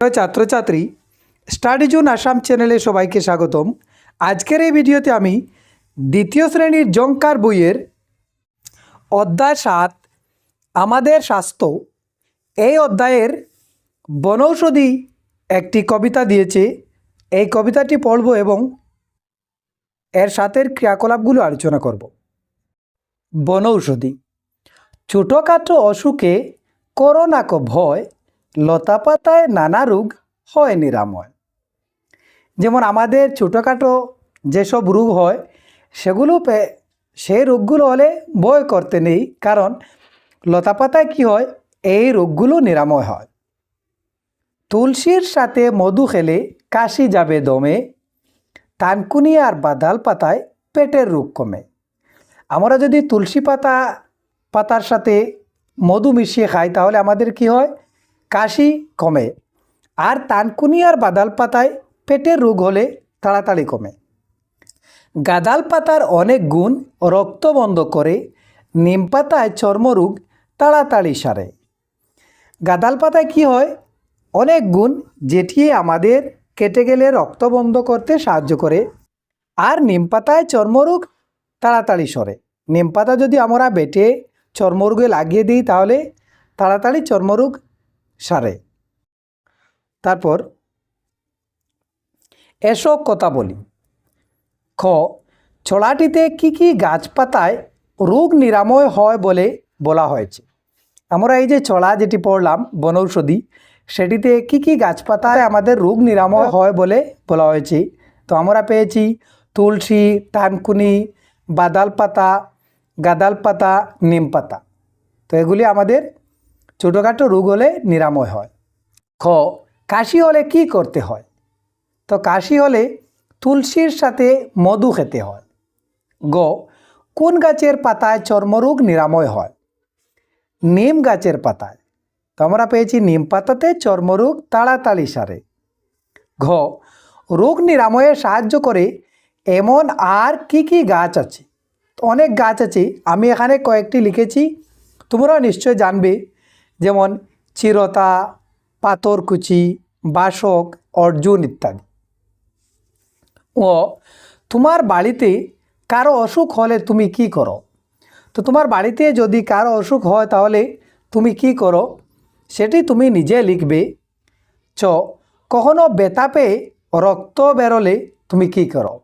ছাত্রছাত্রী study zone Assam চ্যানেলে সবাইকে স্বাগতম। আজকের এই ভিডিওতে আমি দ্বিতীয় শ্রেণির জঙ্কার বইয়ের অধ্যায় সাত, আমাদের স্বাস্থ্য, এই অধ্যায়ের বনৌষধি একটি কবিতা দিয়েছে। এই কবিতাটি পড়ব এবং এর সাথের ক্রিয়াকলাপগুলো আলোচনা করব। বনৌষধি, ছোটোখাটো অসুখে করোনাক ভয় লতাপাতায় নানা রোগ হয় নিরাময়। যেমন আমাদের ছোটোখাটো যেসব রোগ হয়, সেগুলো পে- সেই রোগগুলো হলে ভয় করতে নেই, কারণ লতাপাতায় কি হয়, এই রোগগুলো নিরাময় হয়। তুলসীর সাথে মধু খেলে কাশি যাবে দমে, তানকুনি আর বাদাল পাতায় পেটের রোগ কমে। আমরা যদি তুলসী পাতা, পাতার সাথে মধু মিশিয়ে খাই, তাহলে আমাদের কি হয় কাশি কমে আর তানকুনি আর বাদাল পাতায় পেটের রোগ হলে তাড়াতাড়ি কমে। গাদাল পাতার অনেক গুণ রক্ত বন্ধ করে নিম পাতায় চর্মরোগ তাড়াতাড়ি সারে। গাদাল পাতায় কি হয়? অনেক গুণ যেটি আমাদের কেটে গেলে রক্ত বন্ধ করতে সাহায্য করে আর নিম পাতায় চর্মরোগ তাড়াতাড়ি সরে। নিম পাতা যদি আমরা বেটে চর্মরোগে লাগিয়ে দিই তাহলে তাড়াতাড়ি চর্মরোগ সারে। তারপর, এসব কথা বলি। খ, ছড়াটিতে কি কি গাছপাতায় রোগ নিরাময় হয় বলে বলা হয়েছে? আমরা এই যে ছড়া যেটি পড়লাম, বনৌষধি, সেটিতে কি কি গাছপাতায় আমাদের রোগ নিরাময় হয় বলে বলা হয়েছে? তো আমরা পেয়েছি তুলসী টানকুনি বাদাল পাতা গাদাল পাতা নিম পাতা তো এগুলি আমাদের ছোটোখাটো রোগ হলে নিরাময় হয়। খ, কাশি হলে কি করতে হয়? তো কাশি হলে তুলসীর সাথে মধু খেতে হয়। গ, কোন গাছের পাতায় চর্মরোগ নিরাময় হয়? নিম গাছের পাতায়। তো আমরা পেয়েছি নিম পাতাতে চর্মরোগ তাড়াতাড়ি সারে। ঘ, রোগ নিরাময়ে সাহায্য করে এমন আর কি কি গাছ আছে? অনেক গাছ আছে, আমি এখানে কয়েকটি লিখেছি, তোমরাও নিশ্চয় জানবে। যেমন চিরতা, পাথরকুচি, বাসক, অর্জুন ইত্যাদি। ও, তোমার বাড়িতে কারও অসুখ হলে তুমি কি করো? তো তোমার বাড়িতে যদি কারও অসুখ হয় তাহলে তুমি কি করো? সেটি তুমি নিজে লিখবে। চ, কখনো ব্যথা পেয়ে রক্ত বেরোলে তুমি কি করো?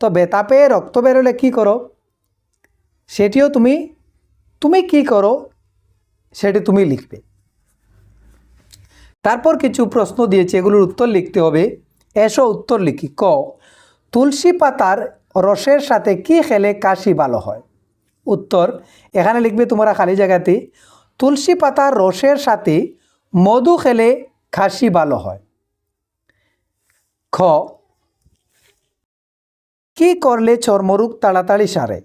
তো ব্যথা পেয়ে রক্ত বেরোলে কি করো? সেটিও তুমি তুমি কি করো? সেটি তুমি লিখবে। তারপর কিছু প্রশ্ন দিয়েছে, এগুলোর উত্তর লিখতে হবে। এসো উত্তর লিখি। ক, তুলসী পাতার রসের সাথে কি খেলে কাশি ভালো হয়? উত্তর, এখানে লিখবে তোমরা খালি জায়গাতে, তুলসী পাতার রসের সাথে মধু খেলে কাশি ভালো হয়। খ, কি করলে চর্মরোগ তাড়াতাড়ি সারে?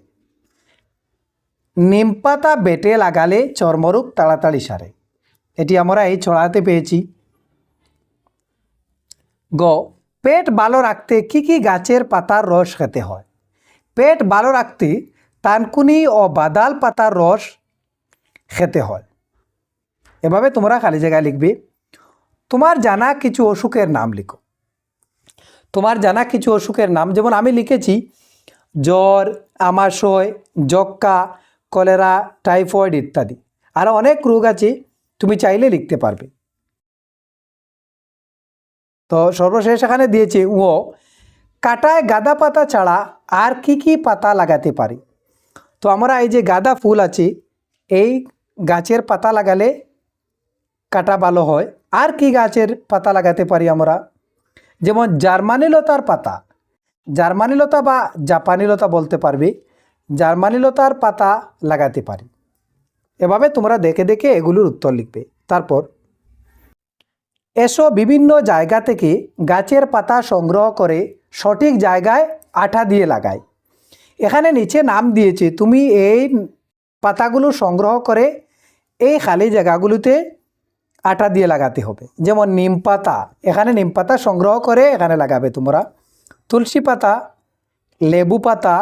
নিম পাতা বেটে লাগালে চর্মরোগ তাড়াতাড়ি সারে। এটি আমরা এই ছড়াতে পেয়েছি। গ, পেট ভালো রাখতে কি কি গাছের পাতার রস খেতে হয়? পেট ভালো রাখতে তানকুনি ও বাদাল পাতার রস খেতে হয়। এভাবে তোমরা খালি জায়গায় লিখবে। তোমার জানা কিছু অসুখের নাম লিখো। তোমার জানা কিছু অসুখের নাম, যেমন আমি লিখেছি, জ্বর, আমাশয়, যক্কা কলেরা, টাইফয়েড ইত্যাদি। আরও অনেক রোগ আছে, তুমি চাইলে লিখতে পারবে। তো সর্বশেষ এখানে দিয়েছে ও কাটায় গাদা পাতা ছাড়া আর কি কি পাতা লাগাতে পারি? তো আমরা এই যে গাঁদা ফুল আছে, এই গাছের পাতা লাগালে কাটা ভালো হয়। আর কি গাছের পাতা লাগাতে পারি আমরা? যেমন জার্মানি লতার পাতা। জার্মানি লতা বা জাপানি লতা বলতে পারবে। জার্মানি লতার পাতা লাগাতে পারি। এভাবে তোমরা দেখে দেখে এগুলোর উত্তর লিখবে। তারপর, এসো বিভিন্ন জায়গা থেকে গাছের পাতা সংগ্রহ করে সঠিক জায়গায় আঠা দিয়ে লাগায় এখানে নিচে নাম দিয়েছে, তুমি এই পাতাগুলো সংগ্রহ করে এই খালি জায়গাগুলোতে আটা দিয়ে লাগাতে হবে। যেমন নিম পাতা, এখানে নিম পাতা সংগ্রহ করে এখানে লাগাবে তোমরা। তুলসী পাতা, লেবু পাতা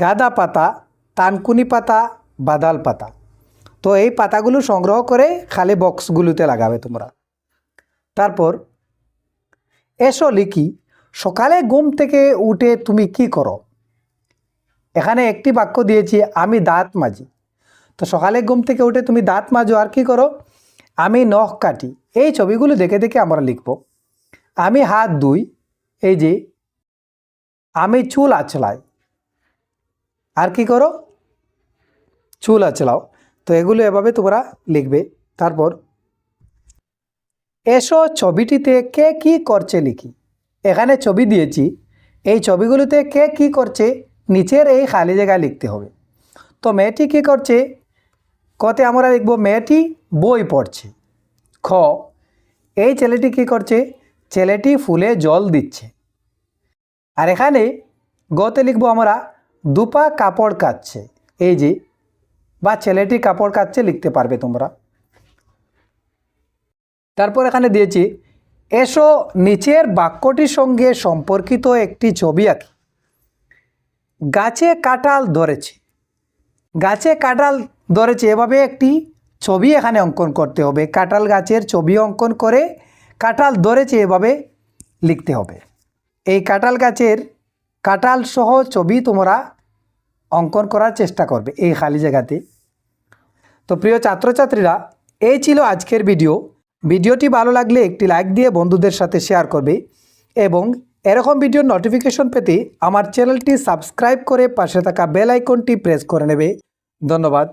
গাঁদা পাতা তানকুনি পাতা, বাদাল পাতা। তো এই পাতাগুলো সংগ্রহ করে খালি বক্সগুলোতে লাগাবে তোমরা। তারপর এসো লিখি, সকালে ঘুম থেকে উঠে তুমি কি করো? এখানে একটি বাক্য দিয়েছি, আমি দাঁত মাজি। তো সকালে ঘুম থেকে উঠে তুমি দাঁত মাজো, আর কি করো? আমি নখ কাটি। এই ছবিগুলো দেখে দেখে আমরা লিখব। আমি হাত ধুই, এই যে, আমি চুল আঁচলাই। আর কি করো? চুল আঁচলাও তো এগুলো এভাবে তোমরা লিখবে। তারপর, এসো ছবিটিতে কে কি করছে লিখি। এখানে ছবি দিয়েছি। এই ছবিগুলোতে কে কি করছে নিচের এই খালি জায়গায় লিখতে হবে। তো মেয়েটি কী করছে? কতে আমরা লিখব, মেয়েটি বই পড়ছে। খ, এই ছেলেটি কী করছে? ছেলেটি ফুলে জল দিচ্ছে। আর এখানে গতে লিখব আমরা দুপা কাপড় কাচ্ছে। এই যে, বা ছেলেটি কাপড় কাচ্ছে লিখতে পারবে তোমরা। তারপর এখানে দিয়েছি, এসো, নিচের বাক্যটির সঙ্গে সম্পর্কিত একটি ছবি আঁকি। গাছে কাঁঠাল ধরেছে। গাছে কাঁঠাল ধরেছে, এভাবে একটি ছবি এখানে অঙ্কন করতে হবে। কাঁঠাল গাছের ছবি অঙ্কন করে কাঁঠাল ধরেছে, এভাবে লিখতে হবে। এই কাঁঠাল গাছের কাঁঠাল সহ ছবি তোমরা অঙ্কন করার চেষ্টা করবে এই খালি জায়গাতে। তো প্রিয় ছাত্রছাত্রীরা, এই ছিল আজকের ভিডিও। ভিডিওটি ভালো লাগলে একটি লাইক দিয়ে বন্ধুদের সাথে শেয়ার করবে এবং এরকম ভিডিওর নোটিফিকেশন পেতে আমার চ্যানেলটি সাবস্ক্রাইব করে পাশে থাকা বেল আইকনটি প্রেস করে নেবে। ধন্যবাদ।